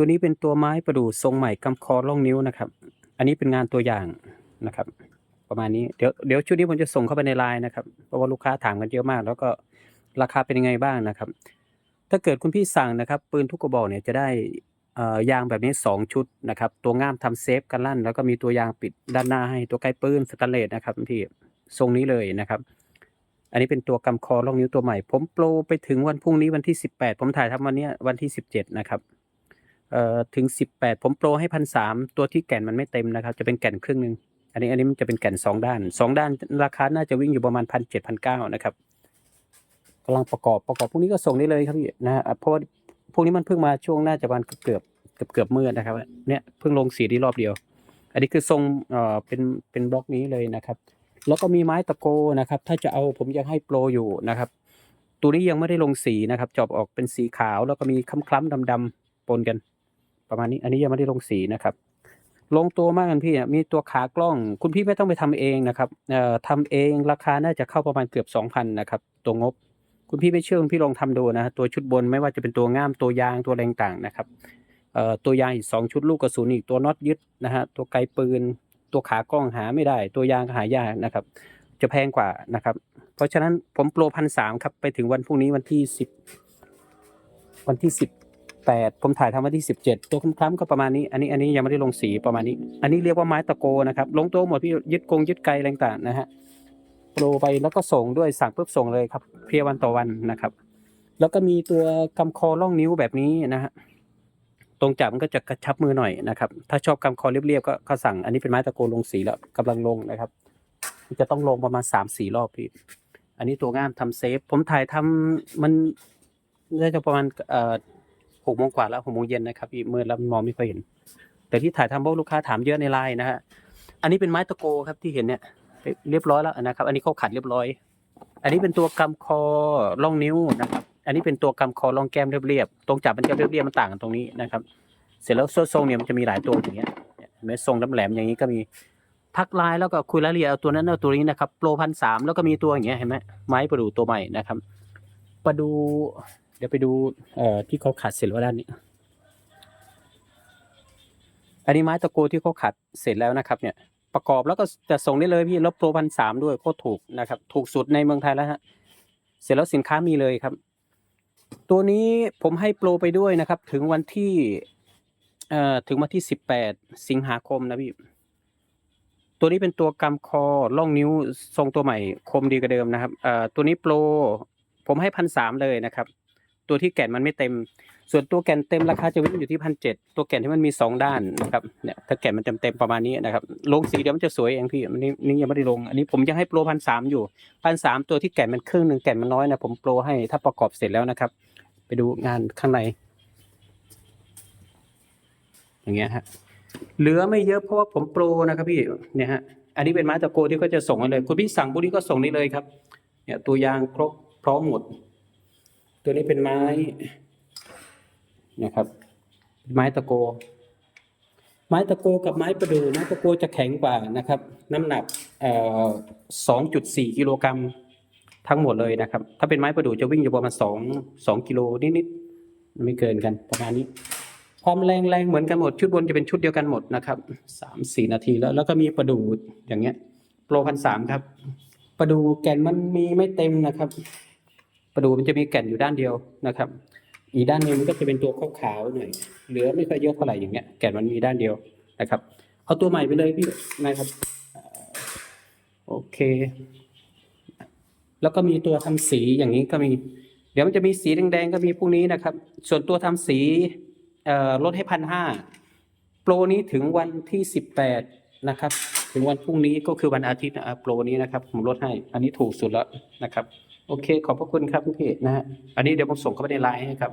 ตัวนี้เป็นตัวไม้ประดู่ทรงใหม่กำคอล่องนิ้วนะครับ อันนี้เป็นงานตัวอย่างนะครับ ประมาณนี้เดี๋ยวเดี๋ยวชุดนี้ผมจะส่งเข้าไปในไลน์นะครับเพราะว่าลูกค้าถามกันเยอะมาก แล้วก็ราคาเป็นยังไงบ้างนะครับ ถ้าเกิดคุณพี่สั่งนะครับปืนทุกกระบอกเนี่ยจะได้ยางแบบนี้ 2 ชุดนะครับตัวง่ามทำเซฟกันลั่น แล้วก็มีตัวยางปิดด้านหน้าให้ตัวไกลปืนสแตนเลสนะครับพี่ทรงนี้เลยนะครับอันนี้เป็นตัวกำคอล่องนิ้วตัวใหม่ ผมโปรไปถึงวันพรุ่งนี้วันที่ 18 ผมถ่ายทำวันนี้วันที่ 17 นะครับ เอ่อถึง 18 ผมโปรให้พันสามตัวที่แก่นมันไม่เต็มนะครับ จะเป็นแก่นครึ่งหนึ่งอันนี้อันนี้มันจะเป็นแก่นสองด้านสองด้านราคาน่าจะวิ่งอยู่ประมาณพันเจ็ดพันเก้านะครับกำลังประกอบประกอบพวกนี้ก็ส่งได้เลยครับพี่นะฮะเพราะว่าพวกนี้มันเพิ่งมาช่วงน่าจะวันเกือบเกือบเกือบเมื่อนะครับเนี่ยเพิ่งลงสีได้รอบเดียว อันนี้คือทรงเอ่อเป็นเป็นบล็อกนี้เลยนะครับ แล้วก็มีไม้ตะโกนะครับ ถ้าจะเอาผมยังให้โปรอยู่นะครับ ตัวนี้ยังไม่ได้ลงสีนะครับจอบออกเป็นสีขาวแล้วก็มีคล้ำๆดำๆปนกัน ประมาณนี้ อันนี้ยังไม่ได้ลงสีนะครับ ลงตัวมากกันพี่มีตัวขากล้อง คุณพี่ไม่ต้องไปทำเองนะครับเอ่อทำเองราคาน่าจะเข้าประมาณเกือบ2,000นะครับ ตัวงบ คุณพี่ไม่เชื่อคุณพี่ลองทำดูนะฮะตัวชุดบนไม่ว่าจะเป็นตัวง่ามตัวยางตัวแรงต่างนะครับเอ่อตัวยางอีกสองชุดลูกกระสุนอีกตัวน็อตยึดนะฮะตัวไกปืน ตัวขากล้องหาไม่ได้ ตัวยางหายากนะครับ จะแพงกว่านะครับ เพราะฉะนั้นผมโปรพันสามครับไปถึงวันพรุ่งนี้วันที่สิบวันที่สิบ แปดผมถ่ายทำวันที่สิบเจ็ดตัวคล้ำๆก็ประมาณนี้ อันนี้อันนี้ยังไม่ได้ลงสีประมาณนี้ อันนี้เรียกว่าไม้ตะโกนะครับ ลงตัวหมดพี่ยึดกงยึดไกลอะไรต่างๆนะฮะโปรไปแล้วก็ส่งด้วยสั่งปุ๊บส่งเลยครับ เพียวันต่อวันนะครับ แล้วก็มีตัวกำคอล่องนิ้วแบบนี้นะฮะตรงจับมันก็จะกระชับมือหน่อยนะครับ ถ้าชอบกำคอเรียบๆก็ก็สั่ง อันนี้เป็นไม้ตะโกลงสีแล้วกำลังลงนะครับ จะต้องลงประมาณสามสี่รอบพี่ อันนี้ตัวง่ามทำเซฟ ผมถ่ายทำมันน่าจะประมาณเอ่อ หกโมงกว่าแล้วหกโมงเย็นนะครับพี่มืดแล้วมองไม่ค่อยเห็น แต่ที่ถ่ายทำเพราะลูกค้าถามเยอะในไลน์นะฮะอันนี้เป็นไม้ตะโกครับที่เห็นเนี่ยเรียบร้อยแล้วนะครับ อันนี้เขาขัดเรียบร้อย อันนี้เป็นตัวกำคอล่องนิ้วนะครับ อันนี้เป็นตัวกำคอล่องแก้มเรียบๆตรงจับมันจะเรียบๆมันต่างกันตรงนี้นะครับ เสร็จแล้วโซ่ทรงเนี่ยมันจะมีหลายตัวอย่างเงี้ยเนี่ยเห็นไหมทรงแหลมๆอย่างนี้ก็มีทักไลน์แล้วก็คุยรายละเอียดเอาตัวนั้นเอาตัวนี้นะครับโปรพันสามแล้วก็มีตัวอย่างเงี้ยเห็นไหมไม้ประดูตัวใหม่นะครับ ประดู เดี๋ยวไปดูเอ่อที่เขาขัดเสร็จแล้วด้านนี้ อันนี้ไม้ตะโกที่เขาขัดเสร็จแล้วนะครับ เนี่ย ประกอบแล้วก็จะส่งได้เลยพี่ล้วโปรพันสามด้วยโคตรถูกนะครับ ถูกสุดในเมืองไทยแล้วฮะ เสร็จแล้วสินค้ามีเลยครับ ตัวนี้ผมให้โปรไปด้วยนะครับ ถึงวันที่เอ่อถึงวันที่สิบแปดสิงหาคมนะพี่ตัวนี้เป็นตัวกำคอล่องนิ้วทรงตัวใหม่คมดีกว่าเดิมนะครับเอ่อตัวนี้โปร ผมให้พันสามเลยนะครับ ตัวที่แก่นมันไม่เต็ม ส่วนตัวแก่นเต็มราคาจะวิ่งอยู่ที่พันเจ็ดตัวแก่นที่มันมีสองด้านนะครับเนี่ยถ้าแก่นมันเต็มเต็มๆประมาณนี้นะครับลงสีเดี๋ยวมันจะสวยเองพี่อันนี้นี่ยังไม่ได้ลงอันนี้ผมยังให้โปรพันสามอยู่พันสามตัวที่แก่นมันครึ่งหนึ่งแก่นมันน้อยนะผมโปรให้ถ้าประกอบเสร็จแล้วนะครับ ไปดูงานข้างในอย่างเงี้ยฮะเหลือไม่เยอะเพราะว่าผมโปรนะครับพี่เนี่ยฮะอันนี้เป็นไม้ตะโกที่เขาจะส่งเลย คุณพี่สั่งบุรีก็ส่งได้เลยครับเนี่ยตัวยางครบพร้อมหมด ตัวนี้เป็นไม้นะครับ ไม้ตะโก ไม้ตะโกกับไม้ประดู่ไม้ตะโกจะแข็งกว่านะครับ น้ำหนักสองจุดสี่กิโลกรัมทั้งหมดเลยนะครับ ถ้าเป็นไม้ประดู่จะวิ่งอยู่ประมาณสองสองกิโลนิดๆไม่เกินกันประมาณนี้ความแรงแรงเหมือนกันหมดชุดบนจะเป็นชุดเดียวกันหมดนะครับสามสี่นาทีแล้วแล้วก็มีประดูอย่างเงี้ยโปรพันสามครับ ประดูแก่นมันมีไม่เต็มนะครับ ประดูมันจะมีแก่นอยู่ด้านเดียวนะครับ อีกด้านนึงมันก็จะเป็นตัวขาวๆหน่อยเหลือไม่ค่อยเยอะเท่าไหร่อย่างเงี้ยแก่นมันมีด้านเดียวนะครับ เอาตัวใหม่ไปเลยพี่นะครับโอเค แล้วก็มีตัวทำสีอย่างนี้ก็มี เดี๋ยวมันจะมีสีแดงๆก็มีพวกนี้นะครับ ส่วนตัวทำสีลดให้พันห้าโปรนี้ถึงวันที่สิบแปดนะครับ ถึงวันพรุ่งนี้ก็คือวันอาทิตย์นะอะโปรนี้นะครับ ผมลดให้ อันนี้ถูกสุดแล้วนะครับ โอเค ขอบพระคุณครับพี่นะฮะอันนี้เดี๋ยวผมส่งเข้าไปในไลน์ให้ครับ